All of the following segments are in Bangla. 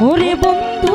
ওরে বন্ধু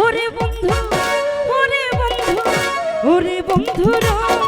ওরে বন্ধু ওরে বন্ধু ওরে বন্ধুরা।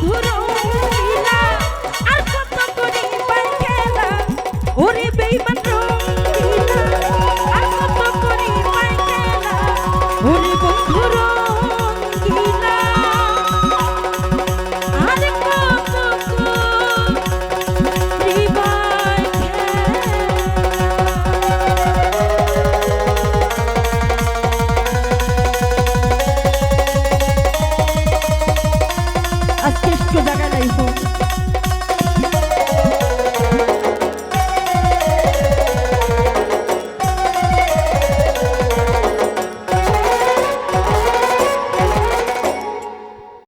বন্ধুর